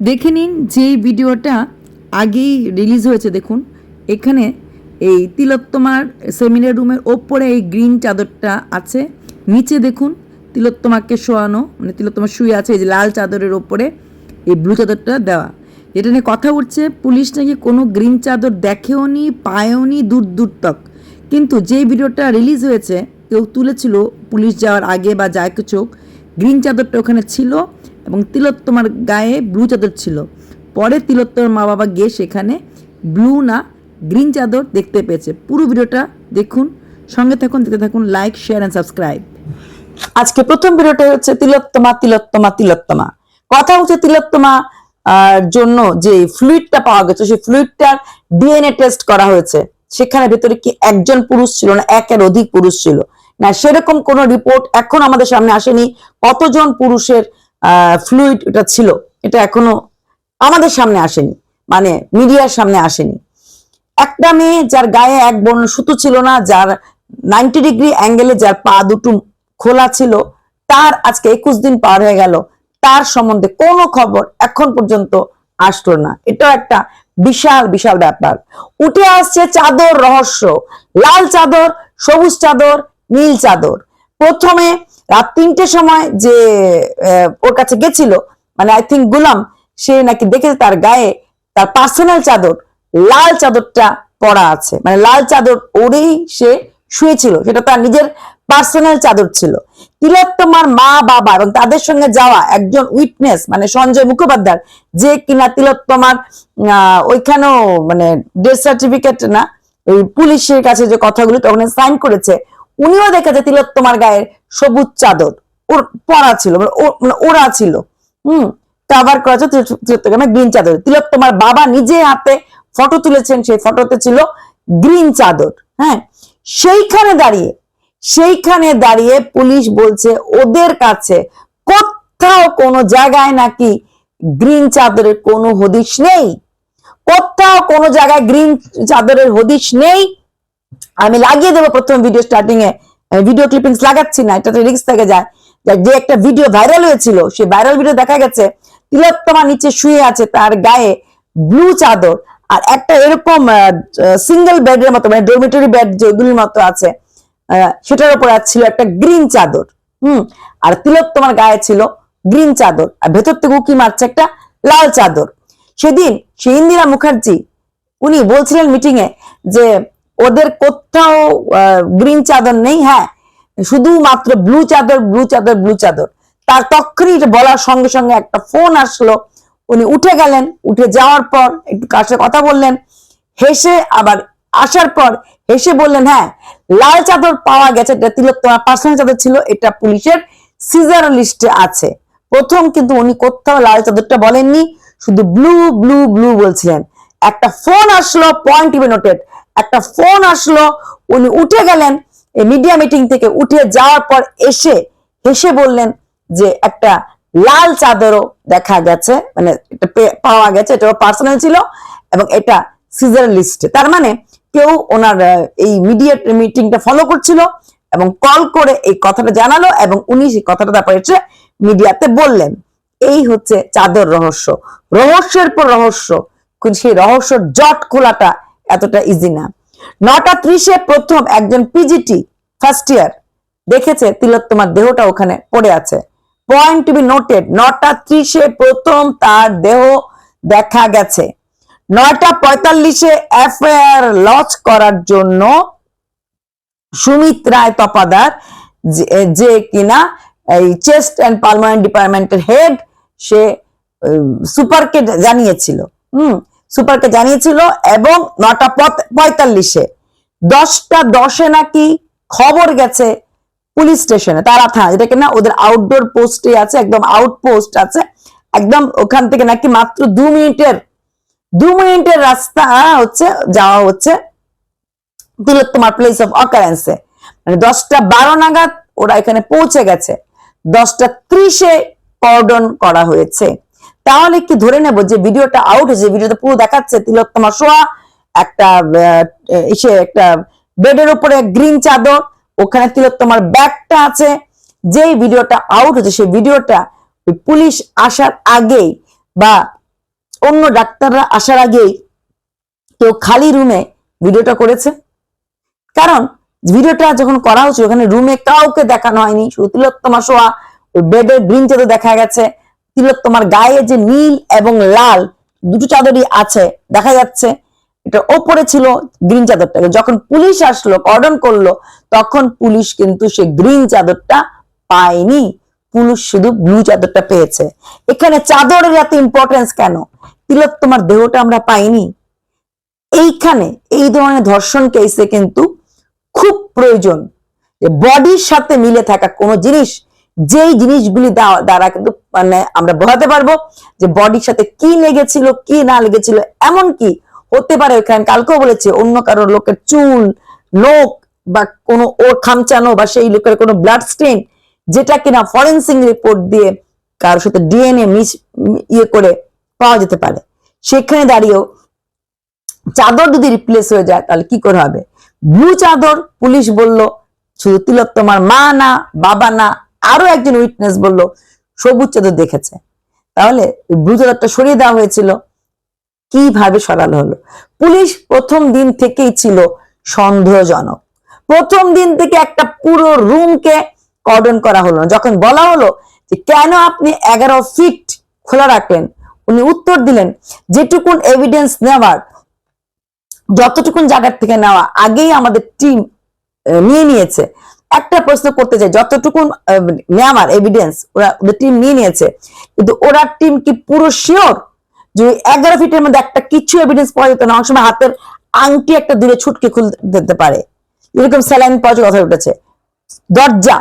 দেখে নিন যে ভিডিওটা আগেই রিলিজ হয়েছে, দেখুন। এখানে এই তিলোত্তমার সেমিনার রুমের ওপরে এই গ্রিন চাদরটা আছে। নিচে দেখুন, তিলোত্তমাকে শোয়ানো মানে তিলোত্তমা শুয়ে আছে, এই যে লাল চাদরের ওপরে এই ব্লু চাদরটা দেওয়া। এটা নিয়ে কথা উঠছে, পুলিশ নাকি কোনো গ্রিন চাদর দেখেও নি, পায়ও নি, দূর দূর তক কিন্তু যে ভিডিওটা রিলিজ হয়েছে, কেউ তুলেছিল পুলিশ যাওয়ার আগে বা যায় কিছু গ্রিন চাদরটা ওখানে ছিল। এবং তিলোত্তমার গায়ে ব্লু চাদর ছিল। পরে তিলোত্তমার মা বাবা গিয়ে সেখানে ব্লু না গ্রিন চাদর দেখতে পেয়েছে। পুরো ভিডিওটা দেখুন, সঙ্গে থাকুন, দেখতে থাকুন লাইক শেয়ার অ্যান্ড সাবস্ক্রাইব আজকে প্রথম ভিডিওটা হচ্ছে তিলোত্তমা তিলোত্তমা তিলোত্তমা। কথা হচ্ছে তিলোত্তমা জন্য যে ফ্লুইডটা পাওয়া গেছে, সেই ফ্লুইডটার ডিএনএ টেস্ট করা হয়েছে। সেখানে ভেতরে কি একজন পুরুষ ছিল না, একের অধিক পুরুষ ছিল? না, সেরকম কোন রিপোর্ট এখন আমাদের সামনে আসেনি। কতজন পুরুষের ফ্লুইড এটা ছিল। এটা এখনও আমাদের সামনে আসেনি। মানে মিডিয়ার সামনে আসেনি। একটা মেয়ে যার গায়ে এক বর্ণ সুতো ছিল না, যার নাইনটি ডিগ্রি অ্যাঙ্গেলে যার পা দুটো খোলা ছিল, তার আজকে একুশ দিন পার হয়ে গেল। তার সম্বন্ধে কোনো খবর এখন পর্যন্ত আসলো না। এটাও একটা বিশাল বিশাল ব্যাপার। উঠে আসছে চাদর রহস্য। লাল চাদর, সবুজ চাদর, নীল চাদর। প্রথমে রাত তিনটের সময় যে ওর কাছে গেছিল মানে আই থিঙ্ক গুলাম, সে নাকি দেখেছে তার গায়ে তার পার্সোনাল চাদর, লাল চাদরটা পরা আছে। মানে লাল চাদর ওরেই সে শুয়েছিল, সেটা তার নিজের পার্সোনাল চাদর ছিল। তিলোত্তমার মা, বাবা, এবং তাদের সঙ্গে যাওয়া একজন উইটনেস মানে সঞ্জয় মুখোপাধ্যায়, যে কিনা তিলোত্তমার ওইখানেও মানে ডেথ সার্টিফিকেট না, ওই পুলিশের কাছে যে কথাগুলো তখন সাইন করেছে উনিও দেখেছে তিলোত্তমার গায়ে সবুজ চাদর। ওর পরা ছিল মানে মানে ওরা ছিল। হুম কাভার করা তিলোত্তমার গ্রিন চাদর। তিলোত্তমার বাবা নিজে হাতে ফটো তুলেছেন, সেই ফটোতে ছিল গ্রিন চাদর হ্যাঁ? সেইখানে দাঁড়িয়ে সেইখানে দাঁড়িয়ে পুলিশ বলছে, ওদের কাছে কোথাও কোনো জায়গায় নাকি গ্রিন চাদরের কোনো হদিশ নেই। কোথাও কোনো জায়গায় গ্রিন চাদরের হদিশ নেই। আমি লাগিয়ে দেবো প্রথম ভিডিও স্টার্টিং এ। ভিডিও ক্লিপিংস লাগাচ্ছি না, এটাতে রিক্স থেকে যায়। যে- একটা ভিডিও ভাইরাল হয়েছিল, সেই ভাইরাল ভিডিও দেখা গেছে, তিলোত্তমা নিচে শুয়ে আছে তার গায়ে ব্লু চাদর। আর একটা এরকম সিঙ্গেল বেডের মতো মানে ডরমিটরি বেড যেগুলির মতো আছে সেটার উপর ছিল একটা গ্রিন চাদর, হুম? আর তিলোত্তমার গায়ে ছিল গ্রিন চাদর, আর ভেতর থেকে উকি মারছে একটা লাল চাদর। সেদিন সে ইন্দিরা মুখার্জি, উনি বলছিলেন মিটিং এ যে ওদের কোথাও গ্রিন চাদর নেই হ্যাঁ? শুধুমাত্র ব্লু চাদর ব্লু চাদর ব্লু চাদর। তার তখনই বলার সঙ্গে সঙ্গে একটা ফোন আসলো। উনি উঠে গেলেন, উঠে যাওয়ার পর একটু সাথে কথা বললেন, হেসে আবার আসার পর হেসে বললেন হ্যাঁ লাল চাদর পাওয়া গেছে, এটা তিলোত্তমা পার্সোনাল চাদর ছিল, এটা পুলিশের সিজার লিস্টে আছে। প্রথম কিন্তু উনি কোথাও লাল চাদরটা বলেননি, শুধু ব্লু ব্লু ব্লু বলছিলেন। একটা ফোন আসলো পয়েন্ট টিভি নোটেড একটা ফোন আসলো, উনি উঠে গেলেন, এই মিডিয়া মিটিং থেকে উঠে যাওয়ার পর এসে হেসে বললেন যে একটা লাল চাদরও দেখা গেছে মানে এটা পাওয়া গেছে, এটা পার্সোনাল ছিল এবং এটা সিজার লিস্টে তার মানে কেউ ওনার এই মিডিয়া মিটিংটা ফলো করছিল এবং কল করে এই কথাটা জানালো এবং উনি সেই কথাটা তারপরে এসে মিডিয়াতে বললেন। এই হচ্ছে চাদর রহস্য। রহস্যের পর রহস্য। সেই রহস্য জট খোলাটা এতটা ইজি না। নটা ত্রিশে প্রথম একজন পিজিটি ফার্স্ট ইয়ার দেখেছে তিলোত্তমার দেহটা ওখানে পড়ে আছে। পয়েন্ট টু বি নোটেড নটা ত্রিশে প্রথম তার দেহ দেখা গেছে। নয়টা পঁয়তাল্লিশে এফআইআর লঞ্চ করার জন্য সুমিত রায় তপাদার, যে- কিনা এই চেস্ট অ্যান্ড পালমোনারি ডিপার্টমেন্টের হেড সে সুপারকে জানিয়েছিল। হুম সুপারকে জানিয়েছিল এবং নটা পঁয়তাল্লিশে। দশটা দশে নাকি খবর গেছে পুলিশ স্টেশনে, তারা থানা, যেটা কিনা ওদের আউটডোর পোস্টে আছে, একদম আউটপোস্ট আছে, একদম ওখান থেকে নাকি মাত্র দু মিনিটের দু মিনিটের রাস্তা হচ্ছে, যাওয়া হচ্ছে তিলোত্তমার প্লেস অফ অকারেন্সে মানে দশটা বারো নাগাদ ওরা এখানে পৌঁছে গেছে। দশটা ত্রিশে কর্ডন করা হয়েছে। তাহলে কি ধরে নেব যে ভিডিওটা আউট হয়েছে, ভিডিওটা পুরো দেখাচ্ছে তিলোত্তমা শোয়া একটা ইসে একটা বেডের উপরে গ্রিন চাদর, ওখানে তিলোত্তমার ব্যাগটা আছে। যেই ভিডিওটা আউট হয়েছে, সেই ভিডিওটা পুলিশ আসার আগেই বা অন্য ডাক্তাররা আসার আগেই কেউ খালি রুমে ভিডিওটা করেছে। কারণ ভিডিওটা যখন করা হচ্ছে, ওখানে রুমে কাউকে দেখানো হয়নি। শুধু তিলোত্তমা শোয়া ওই বেডের গ্রিন চাদর দেখা গেছে। তিলোত্তমার গায়ে যে নীল এবং লাল দুটো চাদরই আছে, দেখা যাচ্ছে। এটা ওপরে ছিল গ্রিন চাদরটা যখন পুলিশ আসলো কর্ডন করল, তখন পুলিশ কিন্তু সে গ্রিন চাদরটা পায়নি। পুলিশ শুধু ব্লু চাদরটা পেয়েছে। এখানে চাদরের এত ইম্পর্টেন্স কেন? তিলোত্তমার দেহটা আমরা পাইনি। এইখানে এই ধরনের ধর্ষণ কেসে কিন্তু খুব প্রয়োজন বডির সাথে মিলে থাকা কোনো জিনিস যেই জিনিসগুলি দ্বারা কিন্তু মানে আমরা বোঝাতে পারব যে বডির সাথে কি লেগেছিল, কি না লেগেছিল এমন কি হতে পারে ওখানে কালকেও বলেছে, অন্য কারও লোকের চুল, লোক বা কোনো ওর খামচানো বা সেই লোকের কোনো ব্লাড স্টেন যেটা কিনা ফরেন্সিক রিপোর্ট দিয়ে কারোর সাথে ডিএনএ মিস ইয়ে করে পাওয়া যেতে পারে। সেখানে দাঁড়িয়েও চাদর যদি রিপ্লেস হয়ে যায়, তাহলে কি করে হবে? ব্লু চাদর, পুলিশ বলল, শুধু তিলোত্তমার মা না, বাবা না আরও একজন উইটনেস বলল, সবুজ চাদর দেখেছে। তাহলে ব্লু চাদরটা সরিয়ে দেওয়া হয়েছিল। কীভাবে সরানো হলো? পুলিশ প্রথম দিন থেকেই ছিল সন্দেহজনক। প্রথম দিন থেকে একটা পুরো রুমকে কর্ডন করা হলো। যখন বলা হলো যে, কেন আপনি এগারো ফিট খোলা রাখলেন? উনি উত্তর দিলেন, যেটুকুন এভিডেন্স নেওয়ার, যতটুকুন জায়গার থেকে নেওয়া আগেই আমাদের টিম নিয়ে নিয়েছে। একটা প্রশ্ন করতে চাই যতটুকু নেওয়ার এভিডেন্স ওরা ওদের টিম নিয়ে নিয়েছে, কিন্তু ওরা টিম কি পুরো শিওর যে এগারো ফিটের মধ্যে একটা কিছু এভিডেন্স পাওয়া যেত না? অনেক সময় হাতের আংটি একটা দূরে ছুটকে খুলতে দিতে পারে। এরকম স্যালাইন পাওয়া কথা উঠেছে। দরজা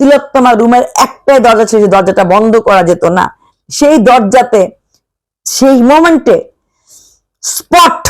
তিলোত্তমা রুমের একটাই দরজা ছিল দরজাটা বন্ধ করা যেত না। সেই দরজাতে, সেই মোমেন্টে স্পট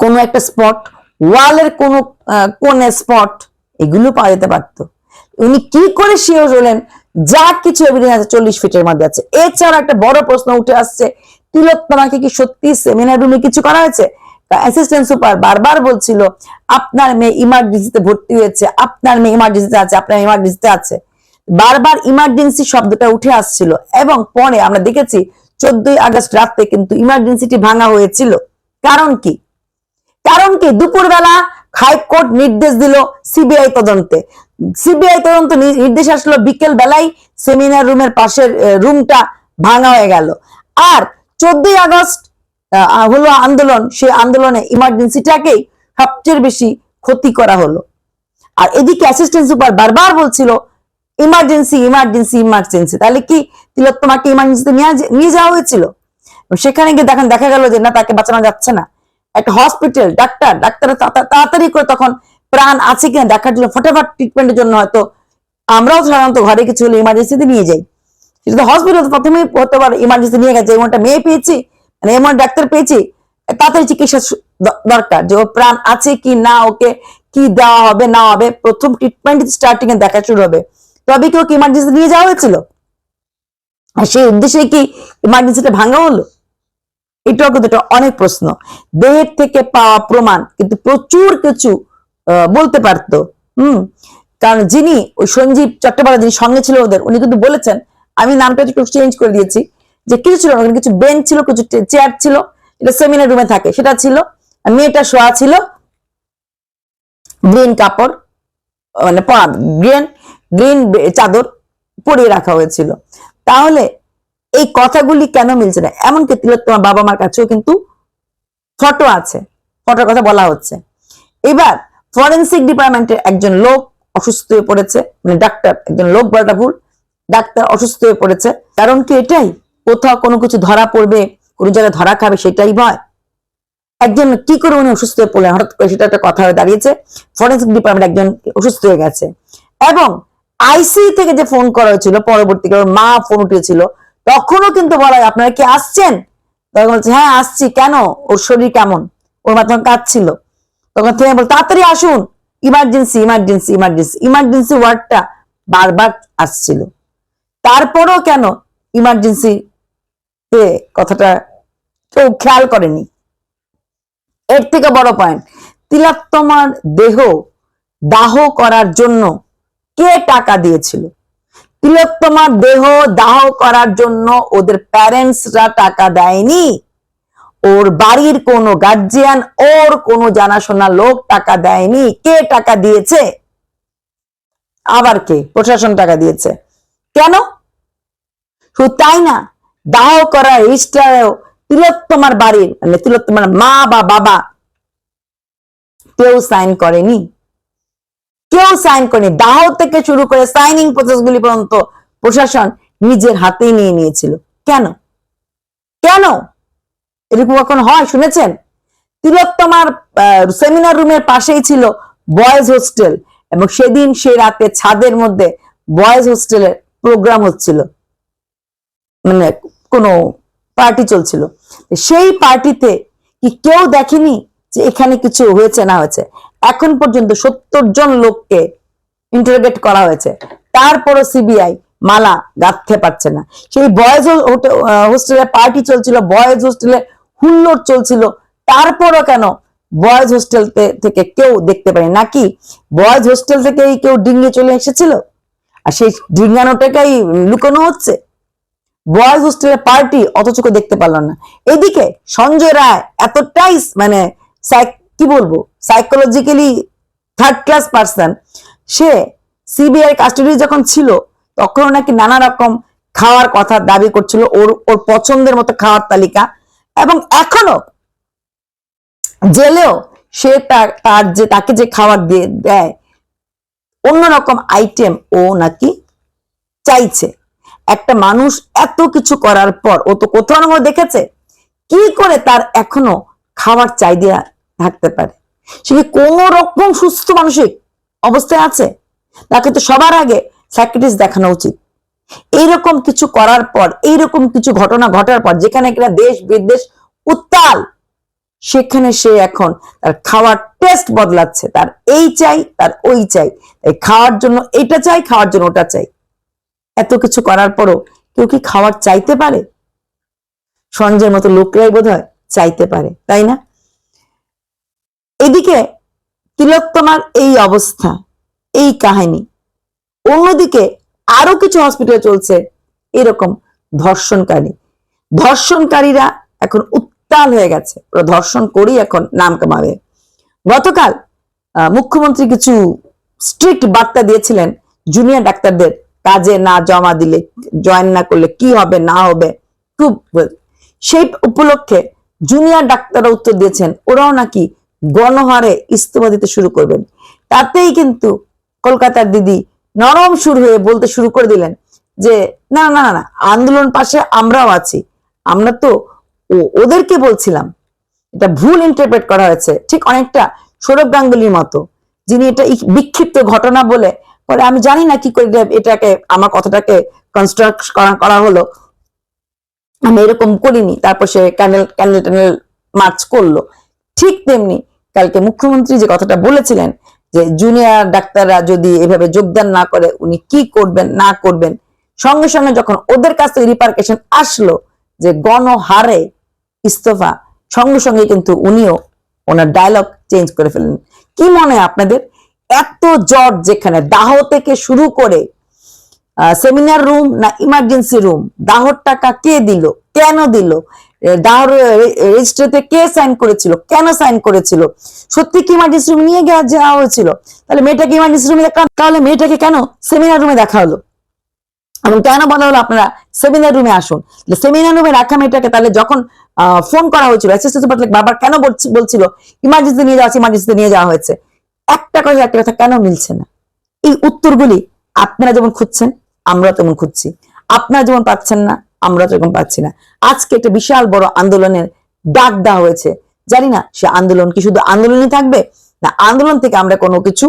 কোনো একটা স্পট ওয়ালের কোনো কোণে স্পট এগুলো পাওয়া যেতে পারতো। উনি কি করে শিওর হলেন? যা কিছু এভিডেন্স আছে, চল্লিশ ফিটের মধ্যে আছে। এছাড়া একটা বড় প্রশ্ন উঠে আসছে, তিলোত্তমাকে কি সত্যি সেমিনার রুমে কিছু করা হয়েছে? অ্যাসিস্ট্যান্ট সুপার বারবার বলছিল, আপনার মেয়ে ইমার্জেন্সিতে ভর্তি হয়েছে, আপনার মেয়ে ইমার্জেন্সিতে আছে, আপনার ইমার্জেন্সিতে আছে। বারবার ইমার্জেন্সি শব্দটা উঠে আসছিল এবং পরে আমরা দেখেছি, চোদ্দই আগস্ট রাতে কিন্তু ইমার্জেন্সিটি ভাঙা হয়েছিল। কারণ কি? কারণ কি? দুপুরবেলা হাইকোর্ট নির্দেশ দিল সিবিআই তদন্তে। সিবিআই তদন্ত নির্দেশ আসলো বিকেল বেলায় সেমিনার রুমের পাশের রুমটা ভাঙা হয়ে গেল। আর চোদ্দই আগস্ট হলো আন্দোলন সেই আন্দোলনে ইমার্জেন্সিটাকেই সবচেয়ে বেশি ক্ষতি করা হলো। আর এদিকে অ্যাসিস্ট্যান্ট সুপার বারবার বলছিল, ইমার্জেন্সি ইমার্জেন্সি ইমার্জেন্সি। তাহলে কি তিলোত্তমাকে ইমার্জেন্সিতে নিয়ে যাওয়া হয়েছিল? সেখানে গিয়ে দেখেন, দেখা গেল যে না, তাকে বাঁচানো যাচ্ছে না। একটা হসপিটাল ডাক্তার ডাক্তার তাড়াতাড়ি করে তখন প্রাণ আছে কিনা দেখার জন্য ফটাফট ট্রিটমেন্টের জন্য হয়তো আমরাও সাধারণত ঘরে কিছু হলে ইমার্জেন্সিতে নিয়ে যাই। সেটা হসপিটাল প্রথমেই হতে পারে ইমার্জেন্সি নিয়ে গেছে, এমনটা মেয়ে পেয়েছি মানে এমন ডাক্তার পেয়েছি, তাড়াতাড়ি চিকিৎসা দরকার যে ওর প্রাণ আছে কি না, ওকে কি দেওয়া হবে, না হবে, প্রথম ট্রিটমেন্ট স্টার্টিং এ দেখা শুরু হবে। তবে কি ওকে ইমার্জেন্সি নিয়ে যাওয়া হয়েছিল? আর সেই উদ্দেশ্যে কি ইমার্জেন্সিটা ভাঙা হলো? এটাও কিন্তু অনেক প্রশ্ন। দেহের থেকে পাওয়া প্রমাণ কিন্তু প্রচুর কিছু বলতে পারতো। হুম? কারণ যিনি, ওই সঞ্জীব চট্টোপাধ্যায় যিনি সঙ্গে ছিল ওদের, উনি কিন্তু বলেছেন, আমি নামটা একটু চেঞ্জ করে দিয়েছি, যে কিছু ছিল না কিছু বেঞ্চ ছিল, কিছু চেয়ার ছিল, এটা সেমিনার রুমে থাকে, সেটা ছিল মেয়েটা শোয়া ছিল গ্রিন কাপড় মানে পরা গ্রিন গ্রিন চাদর পরিয়ে রাখা হয়েছিল। তাহলে এই কথাগুলি কেন মিলছে না? এমনকি তিলোত্তমার বাবা মার কাছেও কিন্তু ফটো আছে। ফটোর কথা বলা হচ্ছে। এবার ফরেন্সিক ডিপার্টমেন্টের একজন লোক অসুস্থ হয়ে পড়েছে মানে ডাক্তার একজন লোক বলাটা ভুল ডাক্তার অসুস্থ হয়ে পড়েছে। কারণ কি এটাই? কোথাও কোনো কিছু ধরা পড়বে, কোনো জায়গায় ধরা খাবে, সেটাই ভয়। একজন কি করে উনি অসুস্থ হয়ে পড়লেন? হঠাৎ করে সেটা একটা কথা হয়ে দাঁড়িয়েছে। ফরেন্সিক ডিপার্টমেন্ট একজন অসুস্থ হয়ে গেছে। এবং আইসি থেকে যে ফোন করা হয়েছিল, পরবর্তীকালে মা ফোন উঠিয়েছিল তখনও কিন্তু বলা আপনারা কি আসছেন? তখন বলছে হ্যাঁ আসছি। কেন? ওর শরীর কেমন? ওর মা তখন কাঁদছিল তখন থেকে বল তাড়াতাড়ি আসুন। Emergency emergency emergency. ইমার্জেন্সি ওয়ার্ডটা বারবার আসছিল। তারপরও কেন ইমার্জেন্সি তে কথাটা কেউ খেয়াল করেনি? এর থেকে বড় পয়েন্ট তিলাত্তমার দেহ দাহ করার জন্য কে টাকা দিয়েছিল? তিলোত্তমার দেহ দাহ করার জন্য ওদের প্যারেন্টসরা টাকা দেয়নি। ওর বাড়ির কোনো গার্জিয়ান, ওর কোনো জানাশোনা লোক টাকা দেয়নি। কে টাকা দিয়েছে? আবার কে? প্রশাসন টাকা দিয়েছে। কেন? শুধু তাই না, দাহ করা রেজিস্টারেও তিলোত্তমার বাড়ির মানে তিলোত্তমার মা বা বাবা কেউ সাইন করেনি। কেউ সাইন করেনি। দাহ থেকে শুরু করে সাইনিং প্রসেসগুলি পর্যন্ত প্রশাসন নিজের হাতেই নিয়ে নিয়েছিল। কেন? কেন? এরকম কখন হয়? শুনেছেন? তিলোত্তমার সেমিনার রুমের পাশেই ছিল বয়েজ হোস্টেল এবং সেদিন সে রাতে ছাদের মধ্যে বয়েজ হোস্টেলের প্রোগ্রাম হচ্ছিল। মানে কোনো পার্টি চলছিল। সেই পার্টিতে কি কেউ দেখেনি যে এখানে কিছু হয়েছে না হয়েছে? এখন পর্যন্ত সত্তর জন লোককে ইন্টারোগেট করা হয়েছে। তারপরও সিবিআই মালা গাঁথতে পারছে না। সেই বয়েজ হোস্টেলে পার্টি চলছিল বয়েজ হোস্টেলে হুল্লোড় চলছিল। তারপরও কেন বয়েজ হোস্টেল থেকে কেউ দেখতে পারে নাকি বয়েজ হোস্টেল থেকেই কেউ ডিঙ্গে চলে এসেছিল? আর সেই ডিঙ্গানোটাকেই লুকানো হচ্ছে? বয়েজ হোস্টেলের পার্টি অথচ দেখতে পারল না। এদিকে সঞ্জয় রায় এতটাই মানে কি বলব? সাইকোলজিক্যালি থার্ড ক্লাস পার্সন সে সিবিআই কাস্টডি যখন ছিল তখন নাকি নানা রকম খাওয়ার কথা দাবি করছিল ওর ওর পছন্দের মতো খাওয়ার তালিকা। এবং এখনও জেলেও সে তার যে, তাকে যে খাবার দিয়ে দেয় অন্যরকম আইটেম ও নাকি চাইছে। একটা মানুষ এত কিছু করার পর, ও তো কোথাও দেখেছে, কি করে তার এখনও খাবার চাহিদা থাকতে পারে। সে কি কোনো রকম সুস্থ মানসিক অবস্থায় আছে? তাকে তো সবার আগে স্যাক্রিটিস দেখানো উচিত। এইরকম কিছু করার পর, এইরকম কিছু ঘটনা ঘটার পর, যেখানে কিনা দেশ বিদেশ উত্তাল, সেখানে সে এখন তার খাওয়ার টেস্ট বদলাচ্ছে। তার এই চাই, তার ওই চাই। খাওয়ার জন্য এটা চাই, খাওয়ার জন্য ওটা চাই। এত কিছু করার পরও কেউ কি খাওয়ার চাইতে পারে? সঞ্জয়ের মতো লোকরাই বোধ চাইতে পারে, তাই না? এদিকে তিলোত্তমার এই অবস্থা, এই কাহিনী। অন্যদিকে আরও কিছু হসপিটালে চলছে এরকম ধর্ষণকারী। ধর্ষণকারীরা এখন উত্তাল হয়ে গেছে। ওরা ধর্ষণ করেই এখন নাম কামাবে। গতকাল মুখ্যমন্ত্রী কিছু স্ট্রিক্ট বার্তা দিয়েছিলেন জুনিয়র ডাক্তারদের, কাজে না জমা দিলে জয়েন না করলে কি হবে, না হবে, খুব সেই উপলক্ষে জুনিয়র ডাক্তাররা উত্তর দিয়েছেন, ওরাও নাকি গণহারে ইস্তফা দিতে শুরু করবেন। তাতেই কিন্তু কলকাতার দিদি নরম সুর হয়ে বলতে শুরু করে দিলেন যে না না না, আন্দোলন পাশে আমরাও আছি। আমরা তো ওদেরকে বলছিলাম। এটা ভুল ইন্টারপ্রেট করা হয়েছে। ঠিক অনেকটা সৌরভ গাঙ্গুলির মতো যিনি এটা বিক্ষিপ্ত ঘটনা বলে পরে আমি জানি না কি করে এটাকে আমার কথাটাকে কনস্ট্রাক্ট করা হলো। আমি এরকম করিনি। তারপর সে ক্যান্ডেল ক্যান্ডেল ট্যান্ডেল মার্চ করল। ঠিক তেমনি কালকে মুখ্যমন্ত্রী যে কথাটা বলেছিলেন যে জুনিয়র ডাক্তাররা যদি এভাবে যোগদান না করে, উনি কি করবেন, না করবেন? সঙ্গে সঙ্গে যখন ওদের কাছ থেকে রিপার্কেশন আসলো যে গণহারে ইস্তফা, সঙ্গে সঙ্গে কিন্তু উনিও ওনার ডায়লগ চেঞ্জ করে ফেলেন কি মনে হয় আপনাদের? এত জট যেখানে দাহ থেকে শুরু করে সেমিনার রুম না ইমার্জেন্সি রুম দাহর টাকা কে দিল, কেন দিল? এ, দাহর রেজিস্ট্রিতে কে সাইন করেছিল? কেন সাইন করেছিল? সত্যি কি ইমার্জেন্সি রুম নিয়ে গিয়ে যাওয়া হয়েছিল? তাহলে মেয়েটাকে ইমার্জেন্সি রুমে তাহলে মেয়েটাকে কেন সেমিনার রুমে দেখা হলো? এবং কেন বলা হলো আপনারা সেমিনার রুমে আসুন? সেমিনার রুমে রাখা মেয়েটাকে তাহলে যখন ফোন করা হয়েছিল অ্যাসিস্ট্যান্ট বারবার কেন বলছি- বলছিল ইমার্জেন্সি নিয়ে যাওয়া ইমার্জেন্সি নিয়ে যাওয়া হয়েছে। একটা কথা একটা কথা কেন মিলছে না? এই উত্তরগুলি আপনারা যেমন খুঁজছেন আমরা তেমন খুঁজছি। আপনারা যেমন পাচ্ছেন না আমরা তেমন পাচ্ছি না। আজকে একটা বিশাল বড় আন্দোলনের ডাক দেওয়া হয়েছে। জানি না সে আন্দোলন কি শুধু আন্দোলনই থাকবে, না আন্দোলন থেকে আমরা কোনো কিছু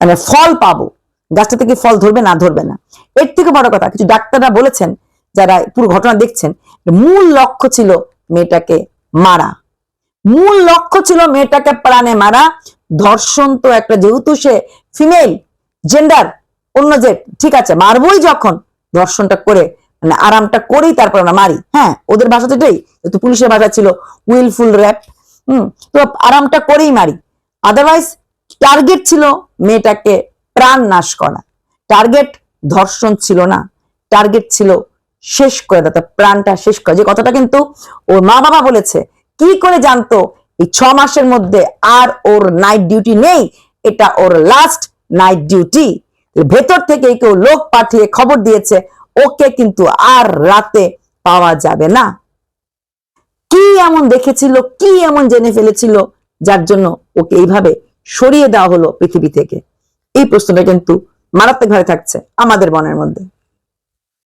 মানে ফল পাবো। গাছটা থেকে ফল ধরবে না ধরবে না। এর থেকে বড় কথা, কিছু ডাক্তাররা বলেছেন, যারা পুরো ঘটনা দেখছেন, মূল লক্ষ্য ছিল মেয়েটাকে মারা। মূল লক্ষ্য ছিল মেয়েটাকে প্রাণে মারা। ধর্ষণ তো একটা, যেহেতু সে ফিমেল জেন্ডার অন্য যে, ঠিক আছে, মারবই যখন ধর্ষণটা করে মানে আরামটা করেই তারপর আমরা মারি। হ্যাঁ ওদের ভাষা তো এটাই তো পুলিশের ভাষা ছিল উইলফুল র্যাপ হুম, তো আরামটা করেই মারি। আদারওয়াইজ টার্গেট ছিল মেয়েটাকে প্রাণ নাশ করা। টার্গেট ধর্ষণ ছিল না। টার্গেট ছিল শেষ করে তার প্রাণটা শেষ করে। যে কথাটা কিন্তু ওর মা বাবা বলেছে। কি করে জানতো? এই ছ মাসের মধ্যে আর ওর নাইট ডিউটি নেই, এটা ওর লাস্ট নাইট ডিউটি ভেতর থেকে কেউ লোক পাঠিয়ে খবর দিয়েছে ওকে কিন্তু আর রাতে পাওয়া যাবে না। কি এমন দেখেছিল, কি এমন জেনে ফেলেছিল, যার জন্য ওকে এইভাবে সরিয়ে দেওয়া হলো পৃথিবী থেকে? এই প্রশ্নটা কিন্তু মারাত্মক মারাত্মকভাবে থাকছে আমাদের মনের মধ্যে।